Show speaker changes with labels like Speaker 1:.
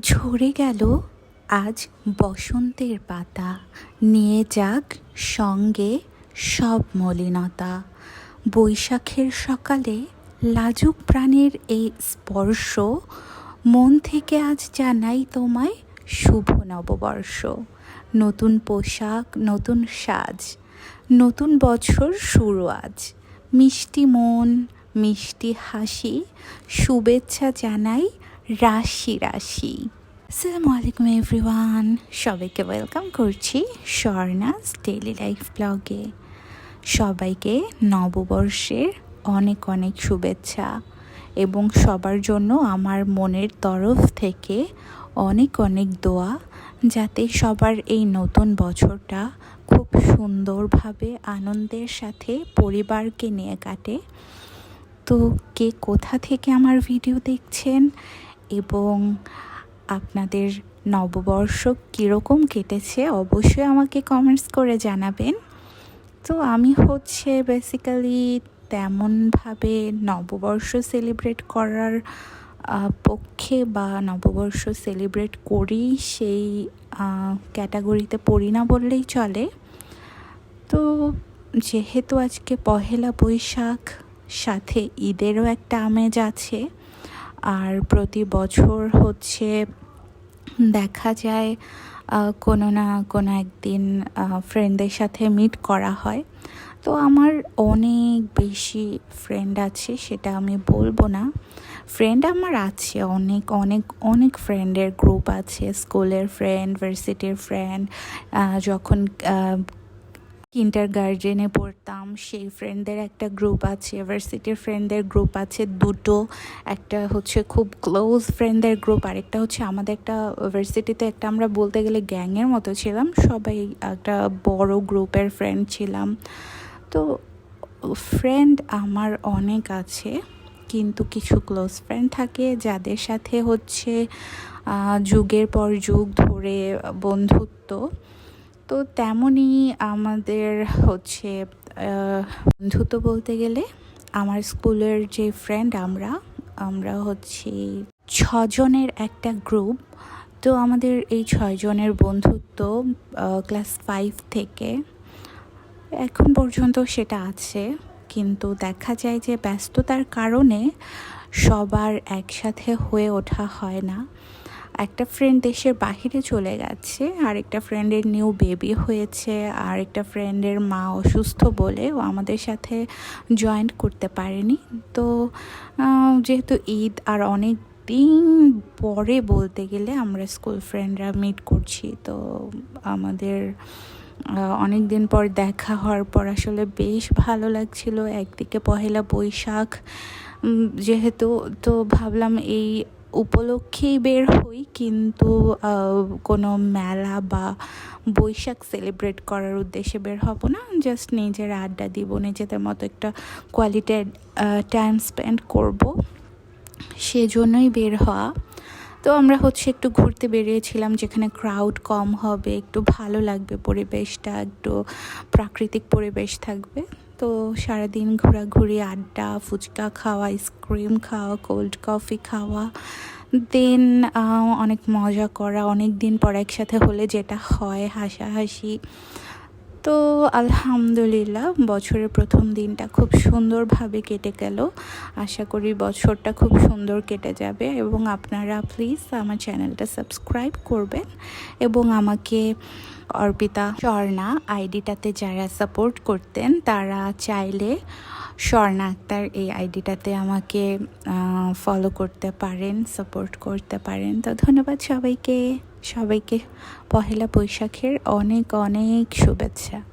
Speaker 1: ঝরে গেল আজ বসন্তের পাতা। নিয়ে যাক সঙ্গে সব মলিনতা। বৈশাখের সকালে লাজুক প্রাণের এই স্পর্শ, মন থেকে আজ জানাই তোমায় শুভ নববর্ষ। নতুন পোশাক, নতুন সাজ, নতুন বছর শুরু আজ। মিষ্টি মন, মিষ্টি হাসি, শুভেচ্ছা জানাই রাশি রাশি। আসসালামু আলাইকুম, এভরিওয়ান। সবাইকে ওয়েলকাম করছি স্বর্ণাস ডেইলি লাইফ ব্লগে। সবাইকে নববর্ষের অনেক অনেক শুভেচ্ছা এবং সবার জন্য আমার মনের তরফ থেকে অনেক অনেক দোয়া, যাতে সবার এই নতুন বছরটা খুব সুন্দরভাবে আনন্দের সাথে পরিবারকে নিয়ে কাটে। তো কে কোথা থেকে আমার ভিডিও দেখছেন এবং আপনাদের নববর্ষ কীরকম কেটেছে অবশ্যই আমাকে কমেন্টস করে জানাবেন। তো আমি হচ্ছে বেসিক্যালি তেমনভাবে নববর্ষ সেলিব্রেট করার পক্ষে বা নববর্ষ সেলিব্রেট করি সেই ক্যাটাগরিতে পড়ি না বললেই চলে। তো যেহেতু আজকে পহেলা বৈশাখ, সাথে ঈদেরও একটা আমেজ আছে। আর প্রতি বছর হচ্ছে দেখা যায় কোনো না কোনো একদিন ফ্রেন্ডদের সাথে মিট করা হয়। তো আমার অনেক বেশি ফ্রেন্ড আছে, সেটা আমি বলব না। ফ্রেন্ড আমার আছে, অনেক অনেক অনেক ফ্রেন্ডের গ্রুপ আছে। স্কুলের ফ্রেন্ড ভার্সিটির ফ্রেন্ড যখন কিন্টার গার্জেনে পড়তাম, সেই ফ্রেন্ডদের একটা গ্রুপ আছে ভার্সিটির ফ্রেন্ডদের গ্রুপ আছে, দুটো, একটা হচ্ছে খুব ক্লোজ ফ্রেন্ডদের গ্রুপ আরেকটা হচ্ছে আমাদের একটা ভার্সিটিতে একটা আমরা বলতে গেলে গ্যাংয়ের মতো ছিলাম, সবাই একটা বড় গ্রুপের ফ্রেন্ড ছিলাম। তো ফ্রেন্ড আমার অনেক আছে, কিন্তু কিছু ক্লোজ ফ্রেন্ড থাকে যাদের সাথে হচ্ছে যুগের পর যুগ ধরে বন্ধুত্ব। তো তেমনই আমাদের হচ্ছে বন্ধুত্ব বলতে গেলে আমার স্কুলের যে ফ্রেন্ড আমরা আমরা হচ্ছে ছজনের একটা গ্রুপ তো আমাদের এই ছয়জনের বন্ধুত্ব ক্লাস ফাইভ থেকে এখন পর্যন্ত সেটা আছে। কিন্তু দেখা যায় যে ব্যস্ততার কারণে সবার একসাথে হয়ে ওঠা হয় না। একটা ফ্রেন্ড দেশের বাহিরে চলে গেছে আর একটা ফ্রেন্ডের নিউ বেবি হয়েছে আর একটা ফ্রেন্ডের মা অসুস্থ বলে ও আমাদের সাথে জয়েন্ট করতে পারেনি। তো যেহেতু ঈদ আর অনেক দিন পরে বলতে গেলে আমরা স্কুল ফ্রেন্ডরা মিট করছি, তো আমাদের অনেক দিন পর দেখা হওয়ার পর আসলে বেশ ভালো লাগছিল। একদিকে পহেলা বৈশাখ যেহেতু তো ভাবলাম এই উপলক্ষেই বের হই, কিন্তু কোনো মেলা বা বৈশাখ সেলিব্রেট করার উদ্দেশ্যে বের হব না। জাস্ট নিজের আড্ডা দিব, নিজেদের মতো একটা কোয়ালিটি টাইম স্পেন্ড করব। সেজন্যই বের হওয়া। তো আমরা হচ্ছে একটু ঘুরতে বেরিয়েছিলাম, যেখানে ক্রাউড কম হবে, একটু ভালো লাগবে পরিবেশটা, একটু প্রাকৃতিক পরিবেশ থাকবে। তো সারাদিন ঘোরাঘুরি, আড্ডা, ফুচকা খাওয়া, আইসক্রিম খাওয়া কোল্ড কফি খাওয়া দেন অনেক মজা করা অনেক দিন পর একসাথে হলে যেটা হয়, হাসাহাসি তো আলহামদুলিল্লাহ, বছরের প্রথম দিনটা খুব সুন্দরভাবে কেটে গেল। আশা করি বছরটা খুব সুন্দর কেটে যাবে এবং আপনারা প্লিজ আমার চ্যানেলটা সাবস্ক্রাইব করবেন এবং আমাকে অর্পিতা স্বর্ণা আইডিটাতে যারা সাপোর্ট করতেন, তারা চাইলে স্বর্ণা আক্তার এই আইডিটাতে আমাকে ফলো করতে পারেন সাপোর্ট করতে পারেন। তো ধন্যবাদ সবাইকে। সবাইকে পহেলা বৈশাখের অনেক অনেক শুভেচ্ছা।